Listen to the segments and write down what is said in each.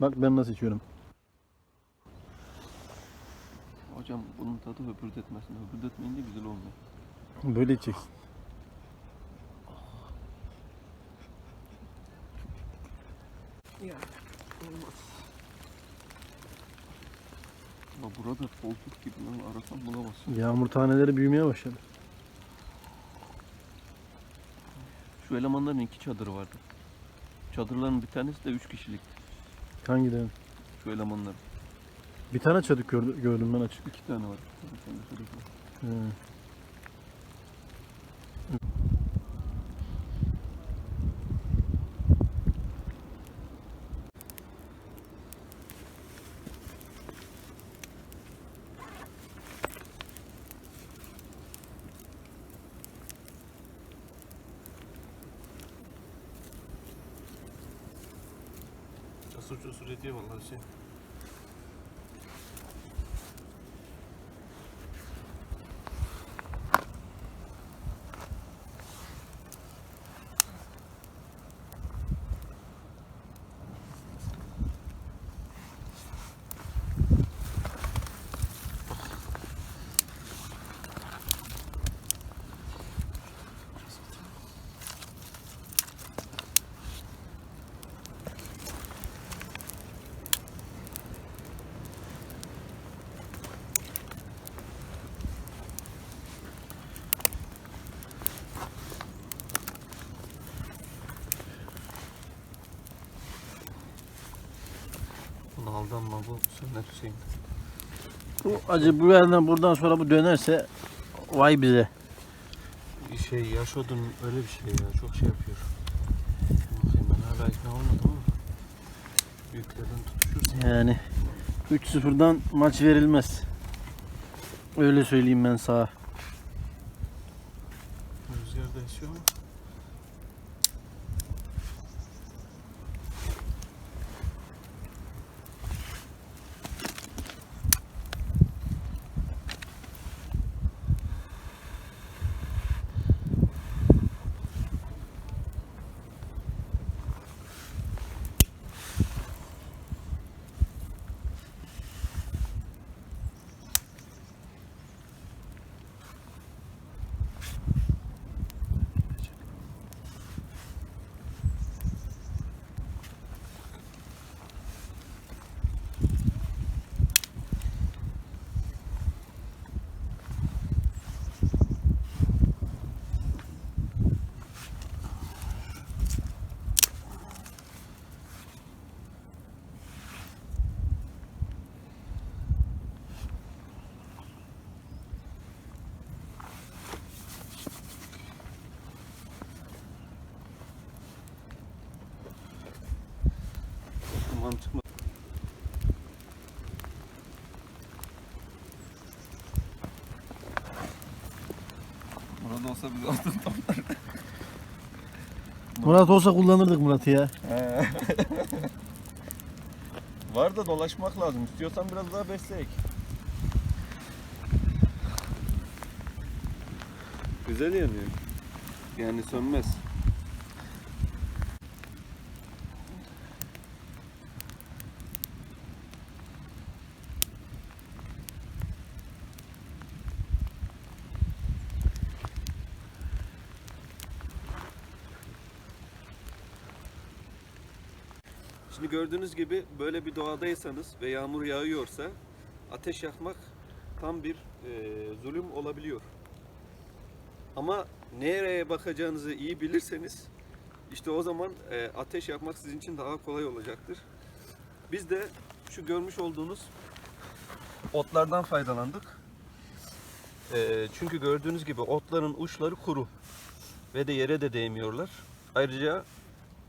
Bak ben nasıl içiyorum. Hocam bunun tadı höpürdetmesin. Höpürdetmeyince güzel olmuyor. Böyle içeceksin. Ya olmaz. Burada koltuk gibi lan arasam bulamazsın. Yağmur taneleri büyümeye başladı. Şu elemanların iki çadırı vardı. Çadırların bir tanesi de üç kişilikti. Hangileri? Şu elemanların. Bir tane çadık gördüm, gördüm ben açık. İki tane var. Bir tane çadır var. He. Cesur cesur ediyor vallahi şey. Bunu aldanma bu sünnet Hüseyin. Bu acı bu yerden buradan sonra bu dönerse vay bize. Şey yaş odun öyle bir şey ya çok şey yapıyor. Bakayım ben hala ikna olmadım ama. Büyüklerden tutuşursa. Yani 3-0'dan maç verilmez. Öyle söyleyeyim ben sana. Rüzgar da esiyor ama. Duman çıkma. Burada olsa biz altın Murat olsa kullanırdık Murat'ı ya. Var da dolaşmak lazım. İstiyorsan biraz daha besleyek. Güzel yanıyor. Yani sönmez. Şimdi gördüğünüz gibi böyle bir doğadaysanız ve yağmur yağıyorsa ateş yakmak tam bir e, zulüm olabiliyor. Ama nereye bakacağınızı iyi bilirseniz işte o zaman e, ateş yakmak sizin için daha kolay olacaktır. Biz de şu görmüş olduğunuz otlardan faydalandık. E, çünkü gördüğünüz gibi otların uçları kuru ve de yere de değmiyorlar. Ayrıca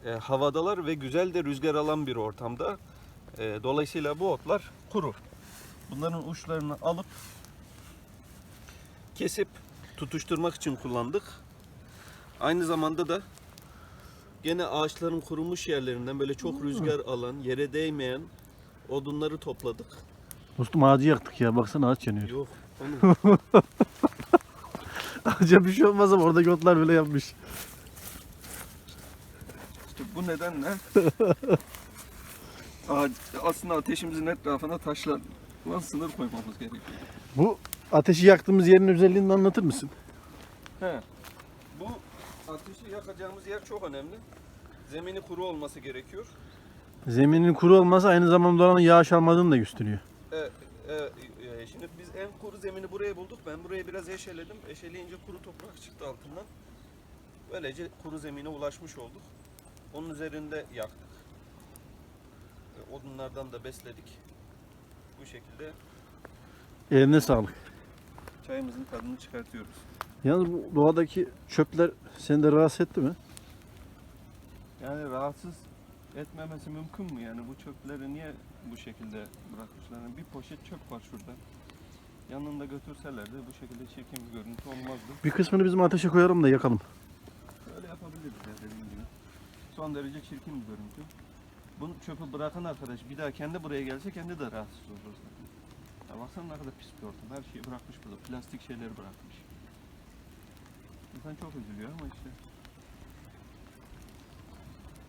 e, havadalar ve güzel de rüzgar alan bir ortamda. E, dolayısıyla bu otlar kuru. Bunların uçlarını alıp kesip tutuşturmak için kullandık. Aynı zamanda da gene ağaçların kurumuş yerlerinden böyle çok rüzgar alan, yere değmeyen odunları topladık. Dostum ağacı yaktık ya. Baksana ağaç yanıyor. Yok. Ağaca bir şey olmaz ama oradaki otlar böyle yapmış. Bu nedenle aslında ateşimizin etrafına taşlar sınır koymamız gerekiyor. Bu ateşi yaktığımız yerin özelliğini anlatır mısın? He. Bu ateşi yakacağımız yer çok önemli. Zemini kuru olması gerekiyor. Zeminin kuru olması aynı zamanda oranın yağış almadığını da gösteriyor. E, e, e, şimdi biz en kuru zemini buraya bulduk. Ben burayı biraz eşeledim. Eşeleyince kuru toprak çıktı altından. Böylece kuru zemine ulaşmış olduk. Onun üzerinde yaktık. E, odunlardan da besledik. Bu şekilde Eline sağlık. çayımızın tadını çıkartıyoruz. Yalnız bu doğadaki çöpler seni de rahatsız etti mi? Yani rahatsız etmemesi mümkün mü? Yani bu çöpleri niye bu şekilde bırakmışlar? Yani bir poşet çöp var şurada. Yanında götürselerdi bu şekilde çirkin bir görüntü olmazdı. Bir kısmını bizim ateşe koyalım da yakalım. Öyle yapabiliriz ya dediğim gibi. Son derece çirkin bir görüntü. Bunu çöpü bırakan arkadaş bir daha kendi buraya gelse kendi de rahatsız olur zaten. Ya baksana ne kadar pis bir ortam. Her şeyi bırakmış burada. Plastik şeyleri bırakmış. İnsan çok üzülüyor ama işte